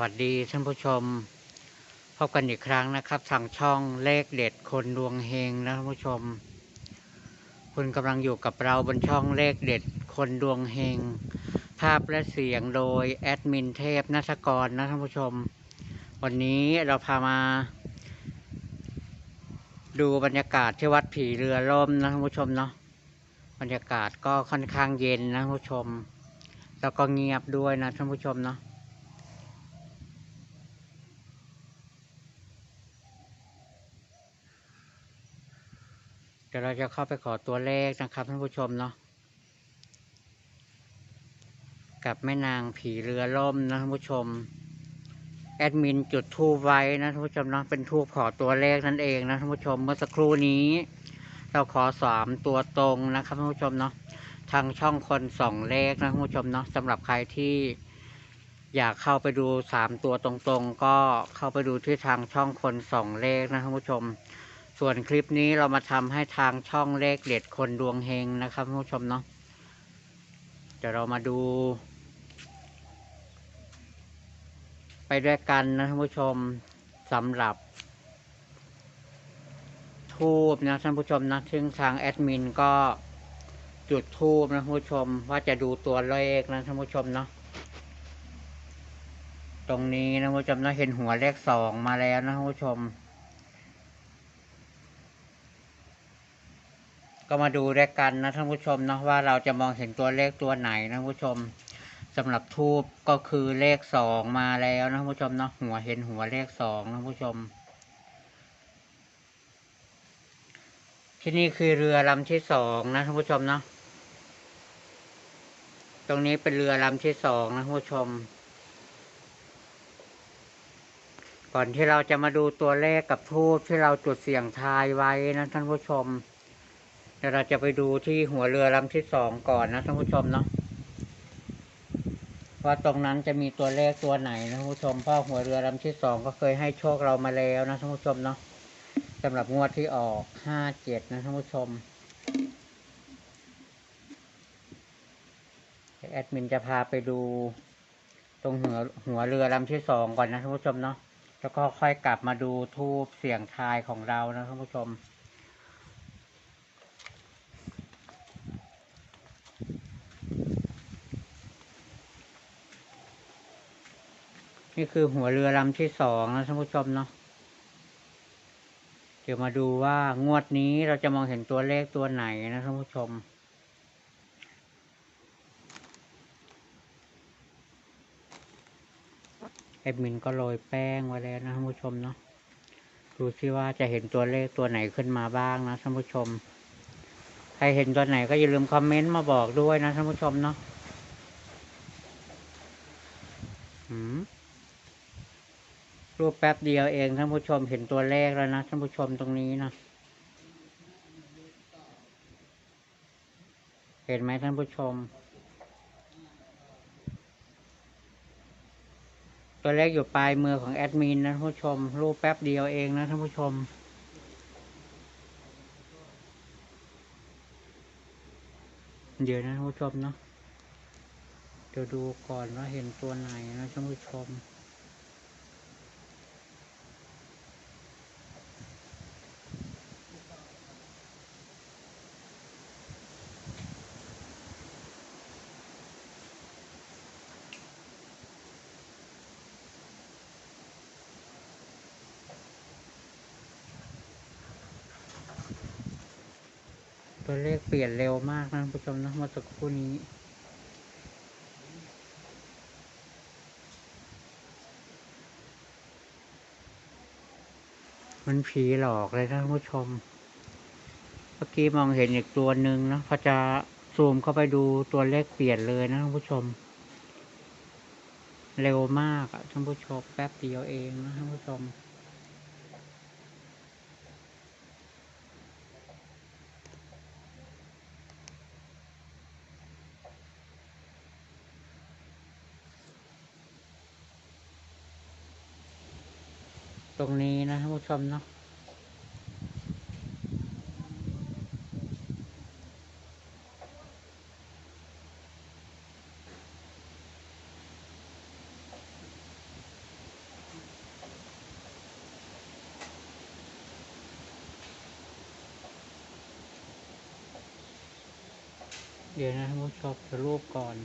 วัสดีท่านผู้ชม พบกันอีกครั้งนะครับ ทางช่องเลขเด็ดคนดวงเฮงนะท่านผู้ชม คุณกำลังอยู่กับเราบนช่องเลขเด็ดคนดวงเฮง ภาพและเสียงโดยแอดมินเทพนัทกรนะท่านผู้ชม วันนี้เราพามา ดูบรรยากาศที่วัดผีเรือล่มนะท่านผู้ชมเนาะบรรยากาศก็ค่อนข้างเย็นนะท่านผู้ชม แล้วก็เงียบด้วยนะท่านผู้ชมเนาะ ดี๋ยวเราจะเข้าไปขอตัวเลขนะครับท่านผู้ชมเนาะกับแม่นางผีเรือล่มนะท่านผู้ชม แอดมินจุดทูบไว้นะท่านผู้ชมเนาะเป็นทูบขอตัวเลขนั่นเองนะท่านผู้ชมเมื่อสักครู่นี้ เราขอสามตัวตรงนะครับท่านผู้ชมเนาะทางช่องคนสองเลขนะท่านผู้ชมเนาะสำหรับใครที่อยากเข้าไปดูสามตัวตรงๆ ก็เข้าไปดูที่ทางช่องคนสองเลขนะท่านผู้ชม ส่วนคลิปนี้เรามาทำให้ทางช่องเลขเด็ดคนดวงเฮงนะครับท่านผู้ชมเนาะเดี๋ยวเรามาดู ไปด้วยกันนะท่านผู้ชมสำหรับ ทูบนะท่านผู้ชมนะซึ่งทางแอดมินก็จุดทูบนะท่านผู้ชม ว่าจะดูตัวเลขนะท่านผู้ชมเนาะตรงนี้นะท่านผู้ชมนะเห็นหัวเลขสองมาแล้วนะท่านผู้ชม ก็มาดูด้วยกันนะท่านผู้ชมนะว่าเราจะมองเห็นตัวเลขตัวไหนนะท่านผู้ชมสำหรับทูบก็คือเลขสองมาแล้วนะท่านผู้ชมเนาะหัวเห็นหัวเลขสองนะท่านผู้ชม ที่นี่คือเรือลำที่สองนะท่านผู้ชมเนาะตรงนี้เป็นเรือลำที่สองนะท่านผู้ชม ก่อนที่เราจะมาดูตัวเลขกับทูบที่เราจุดเสี่ยงทายไว้นะท่านผู้ชม เดี๋ยวเราจะไปดูที่หัวเรือลำที่สองก่อนนะท่านผู้ชมเนาะว่าตรงนั้นจะมีตัวเลขตัวไหนนะท่านผู้ชมเพราะหัวเรือลำที่สองก็เคยให้โชคเรามาแล้วนะท่านผู้ชมเนาะสำหรับงวดที่ออกห้าเจ็ดนะท่านผู้ชมแอดมินจะพาไปดู ตรงหัวหัวเรือลำที่สองก่อนนะท่านผู้ชมเนาะแล้วก็ค่อยกลับมาดูทูบเสียงทายของเรานะท่านผู้ชม นี่คือหัวเรือลำที่สองนะท่านผู้ชมเนาะ เดี๋ยวมาดูว่างวดนี้เราจะมองเห็นตัวเลขตัวไหนนะท่านผู้ชม แอดมินก็โรยแป้งไว้แล้วนะท่านผู้ชมเนาะ ดูซิว่าจะเห็นตัวเลขตัวไหนขึ้นมาบ้างนะท่านผู้ชม ใครเห็นตัวไหนก็อย่าลืมคอมเมนต์มาบอกด้วยนะท่านผู้ชมเนาะหืม รูปแป๊บเดียวเองท่านผู้ชมเห็นตัวเลขแล้วนะท่านผู้ชมตรงนี้นะ เห็นไหมท่านผู้ชม ตัวเลขอยู่ปลายมือของแอดมินนะท่านผู้ชม รูปแป๊บเดียวเองนะท่านผู้ชมเดี๋ยวนะท่านผู้ชมเนาะเดี๋ยวดูก่อนว่าเห็นตัวไหนนะท่านผู้ชม ตัวเลขเปลี่ยนเร็วมากนะท่านผู้ชมนะเมื่อสักครู่นี้มันผีหลอกเลยท่านผู้ชม เมื่อกี้มองเห็นอีกตัวหนึ่งนะพอจะซูมเข้าไปดูตัวเลขเปลี่ยนเลยนะท่านผู้ชม เร็วมากอะท่านผู้ชมแป๊บเดียวเองนะท่านผู้ชมี้นะท่านผู้ชมเนาะเดี๋ยวนะท่านผู้ชมจะรูปก่อน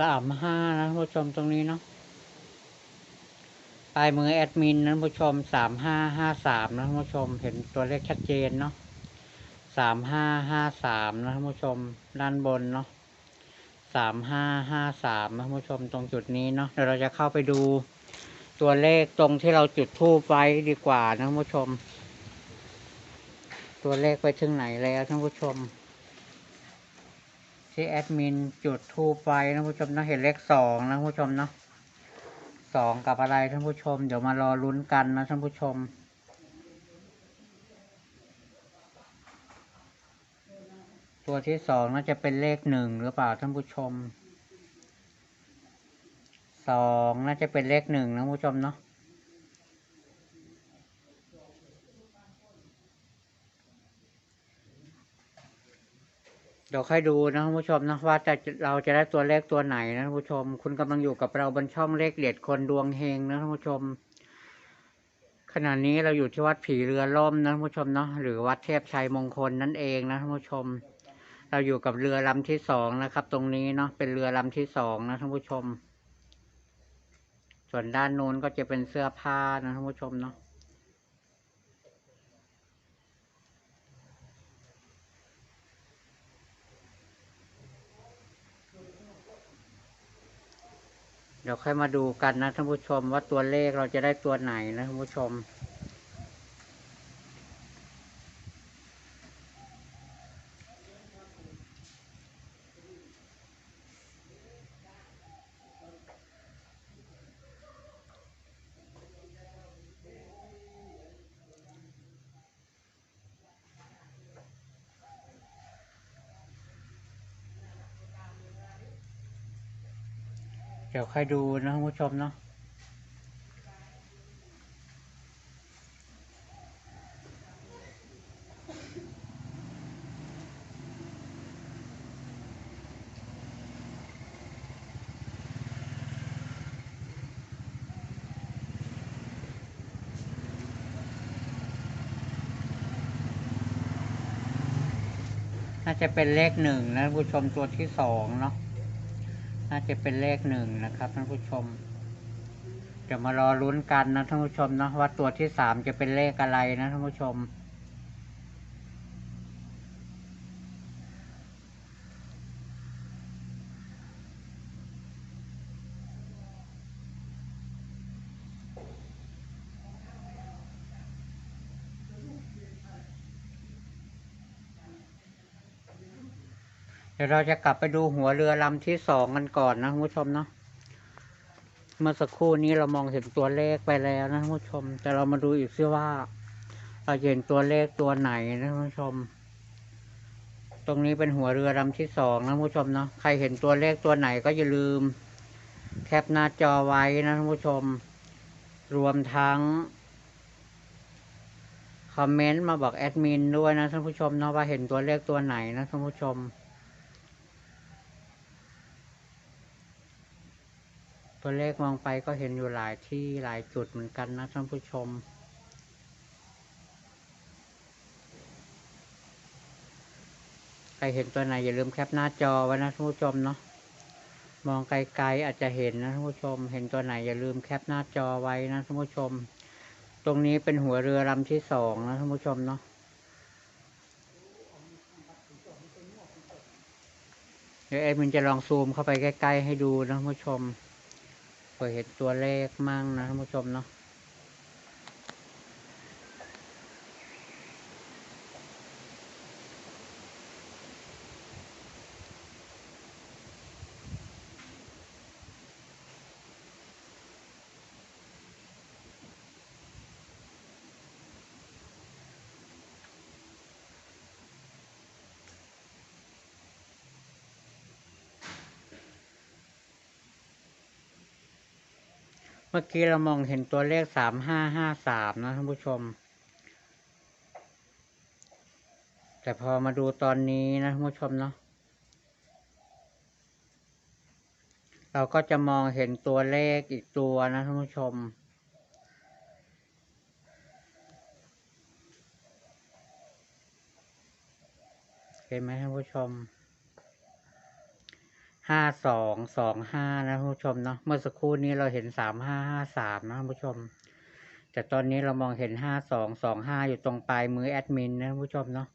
สามห้านะผู้ชมตรงนี้เนาะปลายมือแอดมินนะท่านผู้ชมสามห้าห้าสามนะผู้ชม เห็นตัวเลขชัดเจนเนาะสามห้าห้าสามนะผู้ชม ด้านบนเนาะสามห้าห้าสามนะผู้ชมตรงจุดนี้เนาะเดี๋ยวเราจะเข้าไปดูตัวเลขตรงที่เราจุดทูบไว้ดีกว่านะผู้ชม ตัวเลขไปถึงไหนแล้วท่านผู้ชม ที่แอดมินจุดทูไว้นะผู้ชมนะเห็นเลขสองนะผู้ชมเนาะสองกับอะไรท่านผู้ชม เดี๋ยวมารอลุ้นกันนะท่านผู้ชมตัวที่สองน่าจะเป็นเลขหนึ่งหรือเปล่าท่านผู้ชมสองน่าจะเป็นเลขหนึ่งนะผู้ชมเนาะ เดี๋ยวค่อยดูนะท่านผู้ชมนะว่าจะเราจะได้ตัวเลขตัวไหนนะท่านผู้ชม คุณกำลังอยู่กับเราบนช่องเลขเด็ดคนดวงเฮงนะท่านผู้ชม ขณะนี้เราอยู่ที่วัดผีเรือล่มนะท่านผู้ชมเนาะหรือวัดเทพชัยมงคลนั่นเองนะท่านผู้ชม เราอยู่กับเรือลำที่สองนะครับ ตรงนี้เนาะเป็นเรือลำที่สองนะท่านผู้ชม ส่วนด้านโน้นก็จะเป็นเสื้อผ้านะท่านผู้ชมเนาะ ดี๋ยวค่อยมาดูกันนะท่านผู้ชมว่าตัวเลขเราจะได้ตัวไหนนะท่านผู้ชม เดี๋ยวใค่อยดูนะท่านผู้ชมเนาะน่าจะเป็นเลขหนึ่งนะผู้ชมตัวที่สองเนาะ น่าจะเป็นเลขหนึ่งนะครับท่านผู้ชมเดี๋ยวมารอลุ้นกันนะท่านผู้ชมนะว่าตัวที่สามจะเป็นเลขอะไรนะท่านผู้ชม ดี๋ยวเราจะกลับไปดูหัวเรือลำที่สองกันก่อนนะคุณผู้ชมเนาะเมื่อสักครู่นี้เรามองเห็นตัวเลขไปแล้วนะท่านผู้ชม แต่เรามาดูอีกซิว่า เราเห็นตัวเลขตัวไหนนะท่านผู้ชม ตรงนี้เป็นหัวเรือลำที่สองนะท่านผู้ชมเนาะใครเห็นตัวเลขตัวไหนก็อย่าลืม แคปหน้าจอไว้นะท่านผู้ชม รวมทั้งคอมเมนต์มาบอกแอดมินด้วยนะท่านผู้ชมเนาะว่าเห็นตัวเลขตัวไหนนะท่านผู้ชม ตัวเลขมองไปก็เห็นอยู่หลายที่หลายจุดเหมือนกันนะท่านผู้ชม ใครเห็นตัวไหนอย่าลืมแคปหน้าจอไว้นะท่านผู้ชมเนาะ มองไกลๆอาจจะเห็นนะท่านผู้ชม เห็นตัวไหนอย่าลืมแคปหน้าจอไว้นะท่านผู้ชม ตรงนี้เป็นหัวเรือลำที่สองนะท่านผู้ชมเนาะเดี๋ยวเอ็ดมินจะลองซูมเข้าไปใกล้ ๆ ให้ดูนะท่านผู้ชม เผื่อเห็นตัวเลขมั่งนะท่านผู้ชมเนาะ เมื่อกี้เรามองเห็นตัวเลขสามห้าห้าสามนะท่านผู้ชม แต่พอมาดูตอนนี้นะท่านผู้ชมเนาะเราก็จะมองเห็นตัวเลขอีกตัวนะท่านผู้ชม เห็นไหมท่านผู้ชม ห้าสองสองห้านะผู้ชมเนาะเมื่อสักครู่นี้เราเห็นสามห้าห้าสามนะผู้ชม แต่ตอนนี้เรามองเห็นห้าสองสองห้าอยู่ตรงปลายมือแอดมินนะผู้ชมเนาะ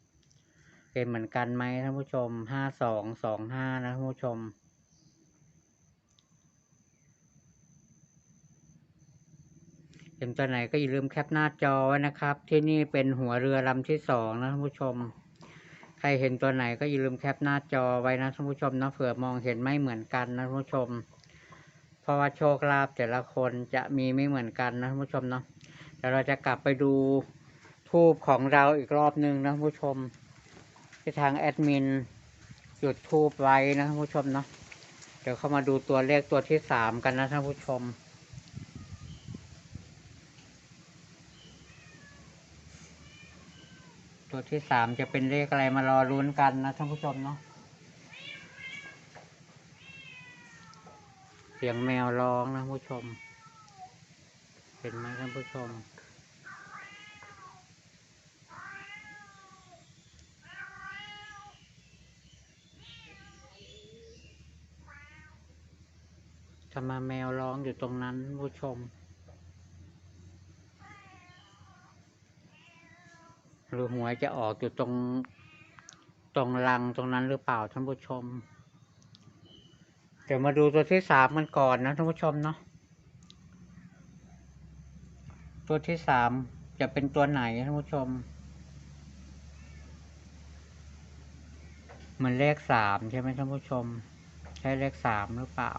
เห็นเหมือนกันไหมท่านผู้ชมห้าสองสองห้านะท่านผู้ชมเห็นตัวไหนก็อย่าลืมแคปหน้าจอไว้นะครับ ที่นี่เป็นหัวเรือลำที่สองนะท่านผู้ชม รเห็นตัวไหนก็อย่าลืมแคปหน้าจอไว้นะท่านผู้ชมนะเผื่อมองเห็นไม่เหมือนกันนะท่านผู้ชม เพราะว่าโชคลาภแต่ละคนจะมีไม่เหมือนกันนะท่านผู้ชมเนาะเดี๋ยวเราจะกลับไปดูทูบของเราอีกรอบหนึ่งนะท่านผู้ชม ที่ทางแอดมินจุดทูบไว้นะท่านผู้ชมเนาะเดี๋ยวเข้ามาดูตัวเลขตัวที่สามกันนะท่านผู้ชม ตัวที่สามจะเป็นเลขอะไรมารอรุ้นกันนะท่านผู้ชมเนาะเสียงแมวร้องนะผู้ชม เห็นไหมท่านผู้ชม ทำไมแมวร้องอยู่ตรงนั้นผู้ชม หรือหวยจะออกอยู่ตรง ตรงรังตรงนั้นหรือเปล่าท่านผู้ชม เดี๋ยวมาดูตัวที่สามมันก่อนนะท่านผู้ชมเนาะตัวที่สามจะเป็นตัวไหนท่านผู้ชม มันเลขสามใช่ไหมท่านผู้ชม ใช่เลขสามหรือเปล่า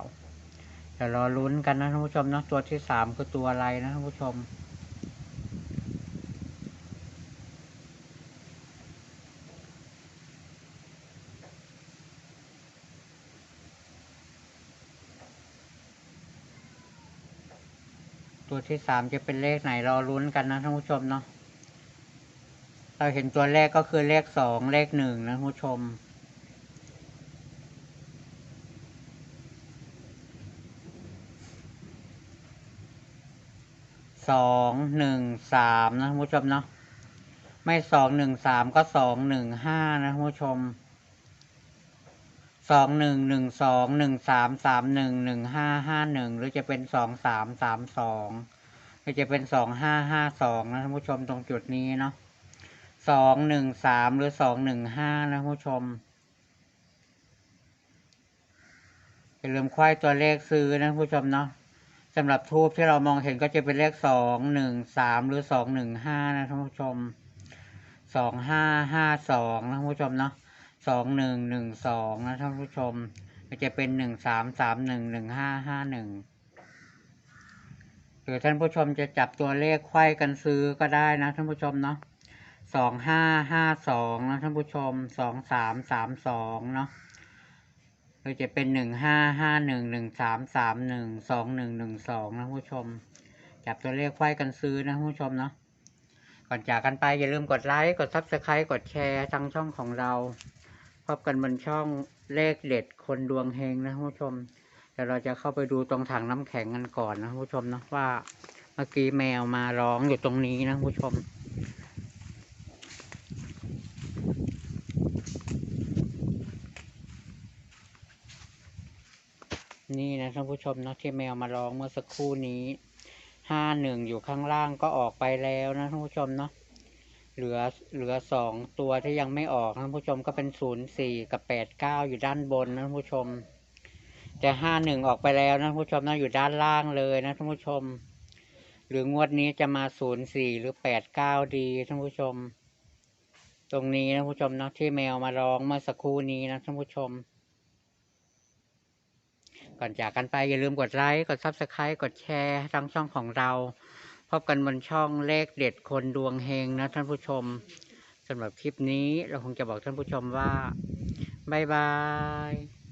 เดี๋ยวรอลุ้นกันนะท่านผู้ชมเนาะตัวที่สามคือตัวอะไรนะท่านผู้ชม ที่สามจะเป็นเลขไหนรอลุ้นกันนะท่านผู้ชมเนาะเราเห็นตัวแรกก็คือเลขสองเลขหนึ่งนะท่านผู้ชม สองหนึ่งสามนะท่านผู้ชมเนาะ ไม่สองหนึ่งสามก็สองหนึ่งห้านะท่านผู้ชม สองหนึ่งหนึ่งสองหนึ่งสามสามหนึ่งหนึ่งห้าห้าหนึ่งหรือจะเป็นสองสามสามสอง หรือจะเป็นสองห้าห้าสองนะท่านผู้ชมตรงจุดนี้เนาะสองหนึ่งสามหรือสองหนึ่งห้านะท่านผู้ชมอย่าลืมควายตัวเลขซื้อนะท่านผู้ชมเนาะสำหรับทูบที่เรามองเห็นก็จะเป็นเลขสองหนึ่งสามหรือสองหนึ่งห้านะท่านผู้ชมสองห้าห้าสองนะท่านผู้ชมเนาะสองหนึ่งหนึ่งสองนะท่านผู้ชม ก็จะเป็นหนึ่งสามสามหนึ่งหนึ่งห้าห้าหนึ่ง หรือท่านผู้ชมจะจับตัวเลขไขว้กันซื้อก็ได้นะท่านผู้ชมเนาะสองห้าห้าสองนะท่านผู้ชมสองสามสามสองเนาะหรือจะเป็นหนึ่งห้าห้าหนึ่งหนึ่งสามสามหนึ่งสองหนึ่งหนึ่งสองนะท่านผู้ชม จับตัวเลขไขว้กันซื้อนะท่านผู้ชมเนาะก่อนจากกันไปอย่าลืมกดไลค์กดซับสไครต์กดแชร์ทางช่องของเรา พบกันบนช่องเลขเด็ดคนดวงเฮงนะท่านผู้ชม เดี๋ยวเราจะเข้าไปดูตรงถังน้ำแข็งกันก่อนนะผู้ชมนะว่าเมื่อกี้แมวมาร้องอยู่ตรงนี้นะผู้ชม นี่นะท่านผู้ชมนะที่แมวมาร้องเมื่อสักครู่นี้ห้าหนึ่งอยู่ข้างล่างก็ออกไปแล้วนะท่านผู้ชมเนาะเหลือเหลือสองตัวที่ยังไม่ออกนะท่านผู้ชมก็เป็นศูนย์สี่กับแปดเก้าอยู่ด้านบนนะท่านผู้ชม แต่ห้าหนึ่งออกไปแล้วนะผู้ชมนะอยู่ด้านล่างเลยนะท่านผู้ชม หรืองวดนี้จะมาศูนย์สี่หรือแปดเก้าดีท่านผู้ชม ตรงนี้นะผู้ชมนะที่แมวมาร้องเมื่อสักครู่นี้นะท่านผู้ชม ก่อนจากกันไปอย่าลืมกดไลค์กดซับสไครต์กดแชร์ทางช่องของเรา พบกันบนช่องเลขเด็ดคนดวงเฮงนะท่านผู้ชมสำหรับคลิปนี้เราคงจะบอกท่านผู้ชมว่าบ๊ายบาย